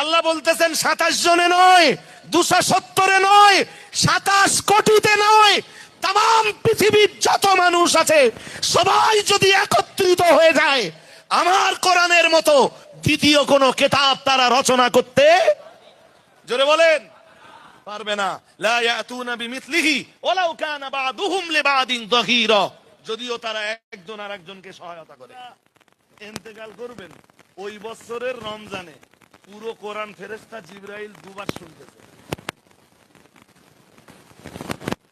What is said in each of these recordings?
আল্লাহ বলতেছেন, সাতাশ জনে নয়, দুশো সত্তরে নয়, সাতাশ কোটিতে নয়, তাম পৃথিবীর যত মানুষ আছে, সবাই যদি একত্রিত হয়ে যায়, আমার কোরআনের মতো দ্বিতীয় কোন কেতাব তারা রচনা করতে জোরে বলেন, পারবে না। যদিও তারা একজন আর একজনকে সহায়তা করে। ইন্তেকাল করবেন, ওই বছরের রমজানে পুরো কোরআন ফেরেশতা জিবরাইল দুবার শুনতেছে।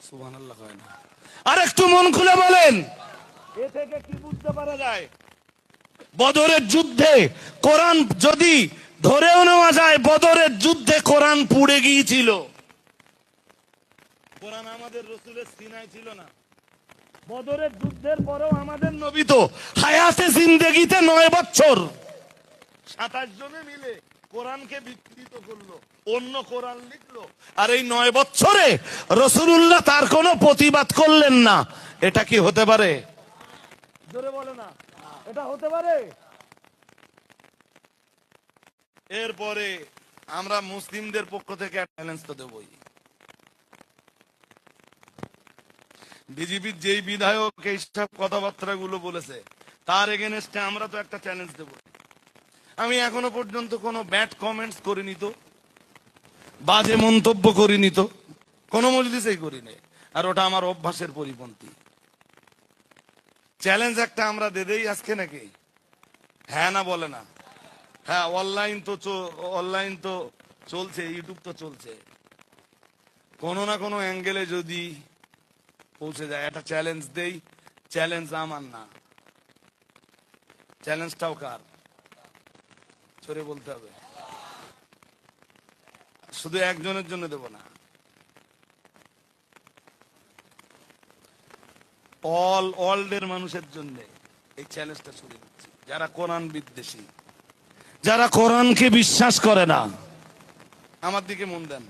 সুবহানাল্লাহ না। আর একটু মন খুলে বলেন। এ থেকে কি বুঝতে পারা যায়? বদরের যুদ্ধে কোরআন যদি ধরেও নেওয়া যায় বদরের যুদ্ধে কোরআন পুড়ে গিয়েছিল। কোরআন আমাদের রসুলের সিনায় ছিল না। বদরের যুদ্ধের পরেও আমাদের নবী তো হায়াতে জিন্দেগিতে নয় বছর সাতাশ জনে মিলে কোরআনকে বিকৃত করল অন্য কোরআন লিখলো। আর এই নয় বছরে রসুল্লাহ তার কোনো প্রতিবাদ করলেন না। এটা কি হতে পারে? জোরে বলে না। এটা হতে পারে? এরপরে আমরা মুসলিমদের পক্ষ থেকে চ্যালেঞ্জ তো দেবই। বিজেপির যেই বিধায়ক এইসব কথাবার্তা গুলো বলেছে তার এগেনস্টে আমরা তো একটা চ্যালেঞ্জ দেব। আমি এখনও পর্যন্ত কোনো ব্যাড কমেন্টস করিনি তো। বাজে মন্তব্য করিনি তো। কোনো মজলিসেই করিনি। আর ওটা আমার অভ্যাসের পরিপন্থী। চ্যালেঞ্জ একটা আমরা দেদেই আজকে নাকি? হ্যাঁ না বলে না। হ্যাঁ অনলাইন তো অনলাইন তো চলছে ইউটিউব তো চলছে। কোনো না কোনো অ্যাঙ্গেলে যদি পৌঁছে যায়, একটা চ্যালেঞ্জ দেই। চ্যালেঞ্জ আমার না। চ্যালেঞ্জটাও কার? চলে বলতে হবে। শুধু একজনের জন্য দেব না। অল ওয়ার্ল্ডের মানুষের জন্য এই চ্যালেঞ্জটা ছড়ে দিচ্ছি যারা কোরআন বিদ্বেষী, যারা কোরআনকে বিশ্বাস করে না, আমার দিকে মন দেন।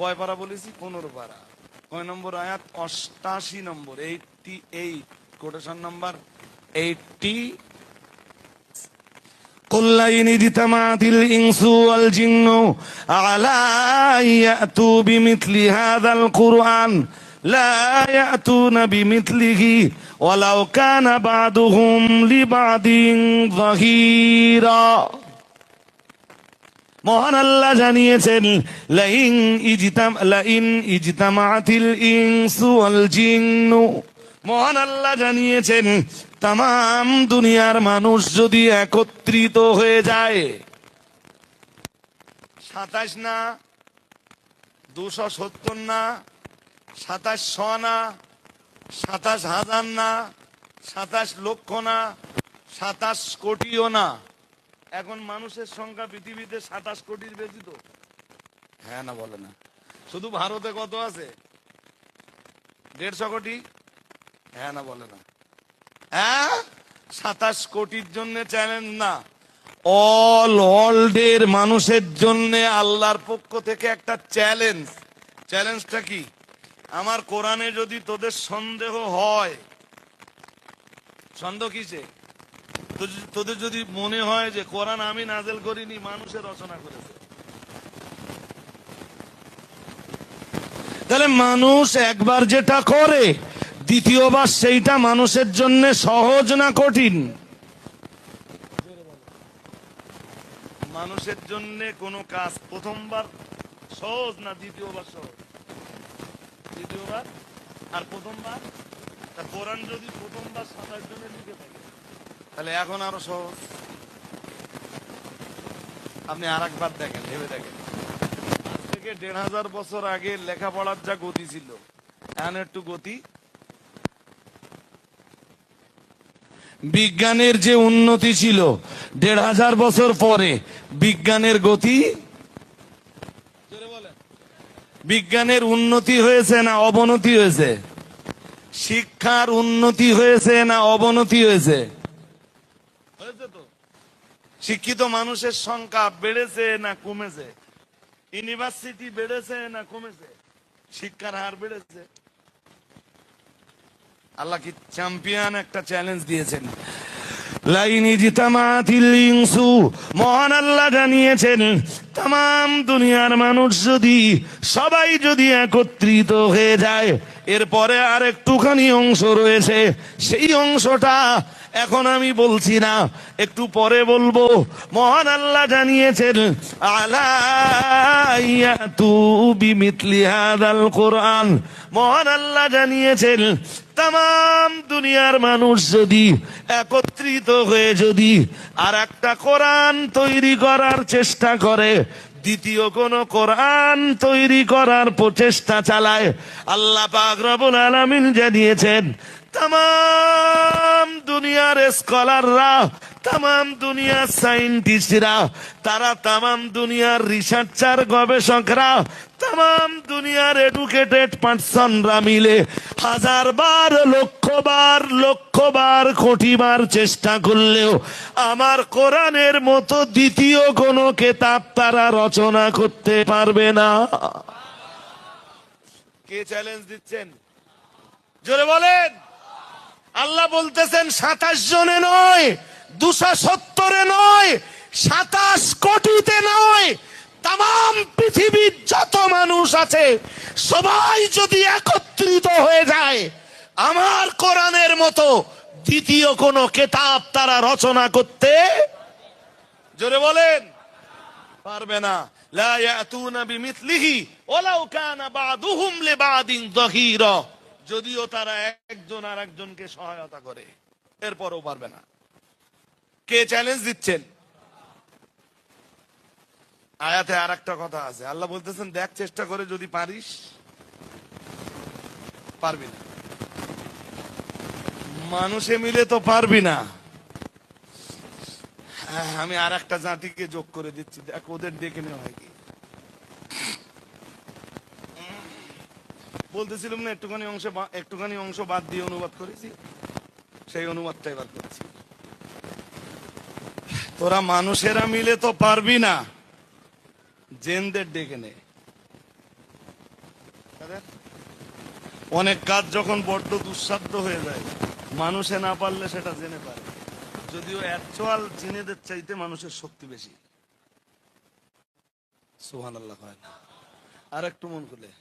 কয় পারা বলেছি? পনেরো পারা। কয় নম্বর আয়াত? অষ্টাশি নম্বর। Eighty eight quotation number eighty قل لئن اجتمعت الإنس والجن على أن يأتوا بمثل هذا القرآن لا يأتون بمثله ولو كان بعضهم لبعض ظهيرا মহান আল্লাহ জানিয়েছেন লাইন ইজতাম লাইন ইজতামাতিল ইনসু ওয়াল জিন্নু মহান আল্লাহ জানিয়েছেন তাম দুনিয়ার মানুষ যদি একত্রিত হয়ে যায়। সাতাশ না দুশো সত্তর না সাতাশ শ না সাতাশ হাজার না সাতাশ লক্ষ না সাতাশ কোটিও না। এখন মানুষের সংখ্যা পৃথিবীতে সাতাশ কোটির বেশি তো। হ্যাঁ না বলে না। শুধু ভারতে কত আছে? দেড়শো কোটি? হ্যাঁ না বলে না। হ্যাঁ? সাতাশ কোটির জন্য চ্যালেঞ্জ না। অল ওয়ার্ল্ডের মানুষের জন্য আল্লাহর পক্ষ থেকে একটা চ্যালেঞ্জ চ্যালেঞ্জটা কি? আমার কোরআনে যদি তোদের সন্দেহ হয়, সন্দেহ কিসে? তোদের যদি মনে হয় যে কোরআন আমি নাজেল করিনি মানুষের রচনা করেছে। তাহলে মানুষ একবার যেটা করে দ্বিতীয়বার সেইটা মানুষের জন্য সহজ না কঠিন? মানুষের জন্য কোনো কাজ প্রথমবার সহজ না দ্বিতীয়বার সহজ? দ্বিতীয়বার আর প্রথমবার? তা কোরআন যদি প্রথমবার সাতাশ জনের লিখে থাকে, তাহলে এখন আরও সহজ। আপনি আর একবার দেখেন, ভেবে দেখেন। আজ থেকে দেড় হাজার বছর আগে লেখাপড়ার যা গতি ছিল, এখন একটু গতি বিজ্ঞানের যে উন্নতি ছিল, দেড় হাজার বছর পরে বিজ্ঞানের গতি? বিজ্ঞানের উন্নতি হয়েছে না অবনতি হয়েছে? শিক্ষার উন্নতি হয়েছে না অবনতি হয়েছে? শিক্ষিত মানুষের সংখ্যা বেড়েছে না কমেছে? ইউনিভার্সিটি বেড়েছে না কমেছে? শিক্ষার হার বেড়েছে? আল্লাহ কি চ্যাম্পিয়ন একটা চ্যালেঞ্জ দিয়েছেন। লাইনি জিতামাতিল ইনসু, মহান আল্লাহ জানিয়েছেন তাম দুনিয়ার মানুষ যদি, সবাই যদি একত্রিত হয়ে যায়, এরপরে আর একটুখানি অংশ রয়েছে, সেই অংশটা এখন আমি বলছি না, একটু পরে বলব। মহান আল্লাহ জানিয়েছেন আলাইয়াতু বিমিথলি হাদাল কোরআন। মহান আল্লাহ জানিয়েছেন তাম দুনিয়ার মানুষ যদি একত্রিত হয়ে যদি আর একটা কোরআন তৈরি করার চেষ্টা করে, দ্বিতীয় কোন কোরআন তৈরি করার প্রচেষ্টা চালায়, আল্লাহ পাক রবুল আলমিন জানিয়েছেন তাম দুনিয়ার স্কলাররা তাম দুনিয়ার সাইন্টিস্টরা, তারা তাম দুনিয়ার রিসার্চার, গবেষকরা তাম দুনিয়ার এডুকেটেড পার্সনরা মিলে হাজার বার লক্ষ বার লক্ষ বার কোটি বার চেষ্টা করলেও আমার কোরআনের মতো দ্বিতীয় কোনো কেতাব তারা রচনা করতে পারবে না। কে চ্যালেঞ্জ দিচ্ছেন? জোরে বলেন! আল্লাহ বলতেছেন, সাতাশ জনে নয়, দুশো সত্তরে নয়, সাতাশ কোটিতে নয়, তাম পৃথিবীর যত মানুষ আছে, সবাই যদি একত্রিত হয়ে যায়, আমার কোরআনের মতো দ্বিতীয় কোন কেতাব তারা রচনা করতে জোরে বলেন, পারবে না। লা ইয়াতুনা বিমিথলিহি, ওয়ালাউ কানা বাদুহুম লিবাদিন যাহিরা যদিও তারা একজন আর একজনকে সহায়তা করে এরপরও পারবে না। কে চ্যালেঞ্জ দিচ্ছেন? আয়াতে আর একটা কথা আছে। আল্লাহ বলতেছেন দেখ চেষ্টা করে যদি পারিস পারবি না। মানুষে মিলে তো পারবি না। হ্যাঁ, আমি আর একটা জাতিকে যোগ করে দিচ্ছি। দেখ ওদের ডেকে নেওয়া হয় কি? বলতেছিলাম না, একটুখানি অংশ একটুখানি অংশ বাদ দিয়ে অনুবাদ করেছি। সেই অনুবাদটা এবার করছি। তোরা মানুষেরা মিলে তো পারবি না, জেনদের ডেকে নে। অনেক কাজ যখন বড্ড দুঃসাধ্য হয়ে যায়, মানুষে না পারলে সেটা জেনে পারে। যদিও অ্যাকচুয়াল জিনেদের চাইতে মানুষের শক্তি বেশি। সুহান আল্লাহ হয় না আর একটু মন খুলে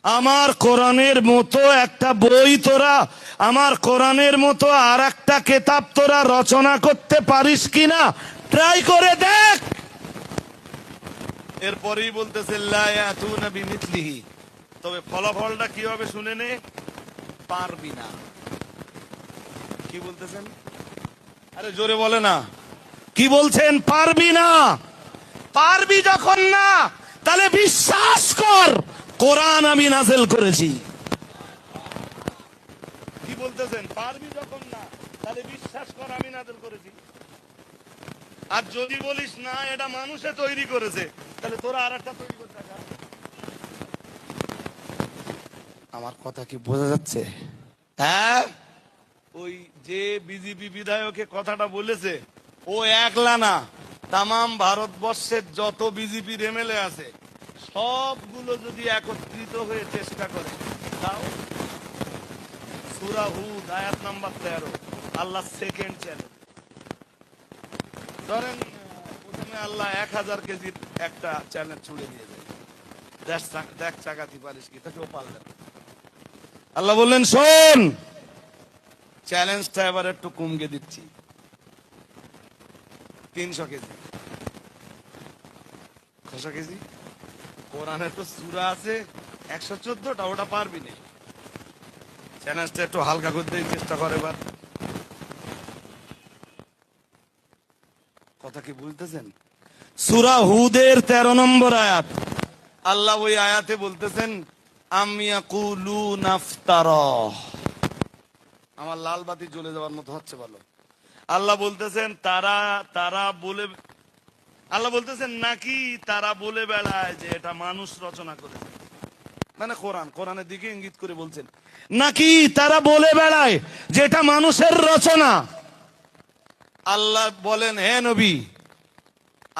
আমার কোরআনের মতো একটা বই তোরা আমার কোরআনের মতো আর একটা কেতাব তোরা রচনা করতে পারিস কিনা? ট্রাই করে দেখ। এরপরেই বলতেছে তবে ফলাফলটা কি হবে শুনে নে পারবি না। কি বলতেছেন? আরে জোরে বলে না। কি বলছেন? পারবি না। পারবি যখন না তাহলে বিশ্বাস কর। কোরআন আমি নাজেল করেছি। কি বলতেছেন? পারবি যখন না তাহলে বিশ্বাস কর আমি নাজেল করেছি। আর যদি বলিস না এটা মানুষে তৈরি করেছে তাহলে তোরা আর একটা তৈরি করতে আমার কথা কি বোঝা যাচ্ছে? হ্যাঁ? ওই যে বিজেপি বিধায়কে কথাটা বলেছে ও একলা না তামাম ভারতবর্ষের যত বিজেপির এমএলএ আছে সবগুলো যদি একত্রিত হয়ে চেষ্টা করে তাও সুরা হুদ, আয়াত নাম্বার তেরো আল্লাহ সেকেন্ড চ্যানেল ধরেন, প্রথমে আল্লাহ এক হাজার কেজির একটা চ্যানেল ছুড়ে দিয়ে দেয়। দেখ চাকাতি পারিস কি, তাকেও পারলেন আল্লাহ বললেন, শোন চ্যালেঞ্জটা এবার একটু কমকে দিচ্ছি। তিনশো কেজি। ছশো কেজি? কোরআনে তো সুরা আছে, একশো চোদ্দটা, ওটা পারবি না। চ্যালেঞ্জটা একটু হালকা করতে চেষ্টা করে এবার। কথা কি বুঝতেছেন সুরা হুদের তেরো নম্বর আয়াত। আল্লাহ ওই আয়াতে বলতেছেন আমার লাল বাতি জ্বলে যাওয়ার মতো হচ্ছে বলো আল্লাহ বলতেছেন, তারা তারা বলে আল্লাহ বলতেছেন, নাকি তারা বলে বেড়ায় যে এটা মানুষ রচনা করেছে? মানে কোরআন, কোরআনের দিকে ইঙ্গিত করে বলছেন, নাকি তারা বলে বেড়ায় যে এটা মানুষের রচনা? আল্লাহ বলেন, হে নবী,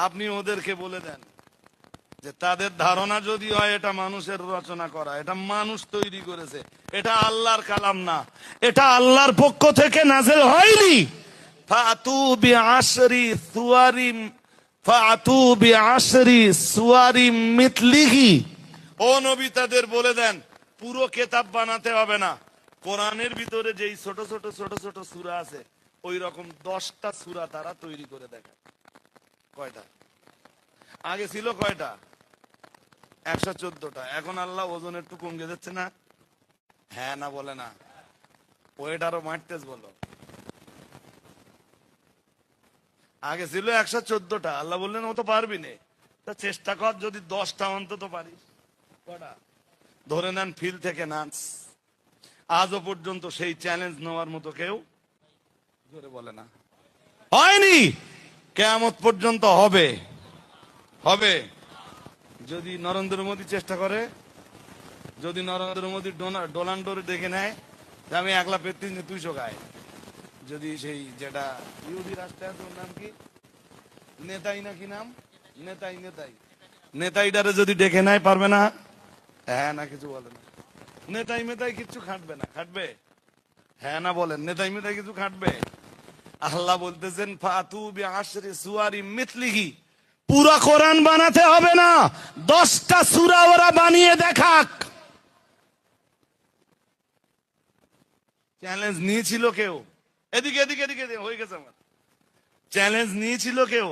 আপনি ওদেরকে বলে দেন যে তাদের ধারণা যদি হয় এটা মানুষের রচনা করা, এটা মানুষ তৈরি করেছে, এটা আল্লাহর কালাম না, এটা আল্লাহর পক্ষ থেকে নাজেল হয়নি। ও নবী, তাদের বলে দেন, পুরো কেতাব বানাতে হবে না। কোরআনের ভিতরে যেই ছোট ছোট ছোট ছোট সূরা আছে, ওই রকম দশটা সূরা তারা তৈরি করে দেখায় কয়টা? আগে ছিল কয়টা? একশো চোদ্দটা। এখন আল্লাহ ওজন একটু কমে যাচ্ছে না? হ্যাঁ না বলে না। ওয়েট আরও মারতেস বলো। আগে ছিল একশো চোদ্দটা, আল্লাহ বললেন ও তো পারবি নে। তা চেষ্টা কর যদি দশটা অন্তত পারিস। কটা? ধরে নেন ফিল থেকে নাচ আজও পর্যন্ত সেই চ্যালেঞ্জ নেওয়ার মতো কেউ জোরে বলে না। হয়নি! কেয়ামত পর্যন্ত হবে। হবে। যদি নরেন্দ্র মোদী চেষ্টা করে, যদি নরেন্দ্র মোদী ডোনা- ডোনাল্ডোর দেখে নেয় আমি একলা পেত্রিস দুইশো গায়ে। যদি সেই যেটা ইহুদি রাষ্ট্রে আছে নাম কি? নেতাই না কি নাম? নেতাই নেতাই। নেতাইটারে যদি ডেকে নেয়, পারবে না? হ্যাঁ না, কিছু বলে না। নেতাই, মেতাই কিছু খাটবে না। খাটবে? হ্যাঁ না বলেন, নেতাই, মেতাই কিছু খাটবে? আল্লাহ বলতেছেন, ফাতু আশরি সুয়ারি মিথলিহি। পুরা কোরআন বানাতে হবে না। দশটা সুরা ওরা বানিয়ে দেখাক। চ্যালেঞ্জ নিয়েছিল কেউ? এদিকে এদিকে এদিকে হয়ে গেছে আমার। চ্যালেঞ্জ নিয়েছিল কেউ।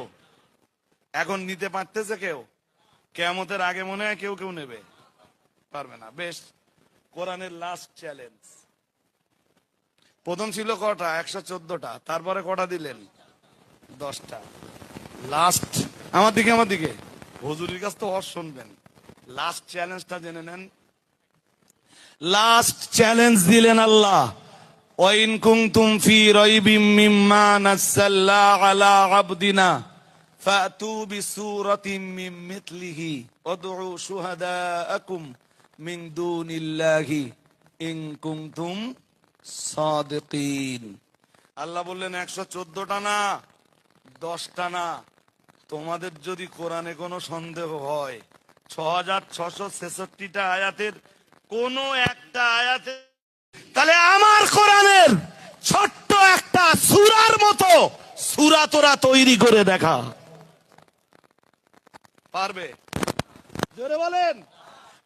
এখন নিতে পারতেছে কেউ। কেমতের আগে মনে হয় কেউ কেউ নেবে। পারবে না। বেশ, কোরআনের লাস্ট চ্যালেঞ্জ প্রথম ছিল কটা? একশো চোদ্দটা। তারপরে কটা দিলেন? দশটা। লাস্ট আমার দিকে আমার দিকে। হুজুরির কাছ তো অর শুনবেন। লাস্ট চ্যালেঞ্জটা জেনে নেন। লাস্ট চ্যালেঞ্জ দিলেন আল্লাহ। ওয়াইন কুনতুম ফি রাইবিম মিম্মা নাযালনা আলা আবদিনা ফাতু বিসূরাতিন মিন মিথলিহি ওয়াদউ শুহাদাআকুম মিন দুনিল্লাহি ইন কুনতুম সাদিকিন। আল্লাহ বললেন, একশো চোদ্দটা না, দশটা না। তোমাদের যদি কোরআনে কোনো সন্দেহ হয় ছ হাজার ছশো ছেষট্টিটা আয়াতের কোনো একটা আয়াতে তাহলে আমার কোরআনের ছোট্ট একটা সুরার মতো সুরা তোরা তৈরি করে দেখা। পারবে? জোরে বলেন।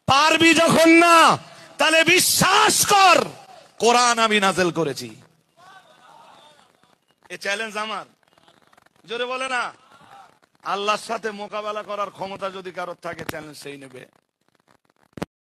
পারবি যখন না, তাহলে বিশ্বাস কর, কোরআন আমি নাজেল করেছি। এ চ্যালেঞ্জ আমার। জোরে বলে না। আল্লাহর সাথে মোকাবেলা করার ক্ষমতা যদি কারোর থাকে চ্যালেঞ্জ সেই নেবে।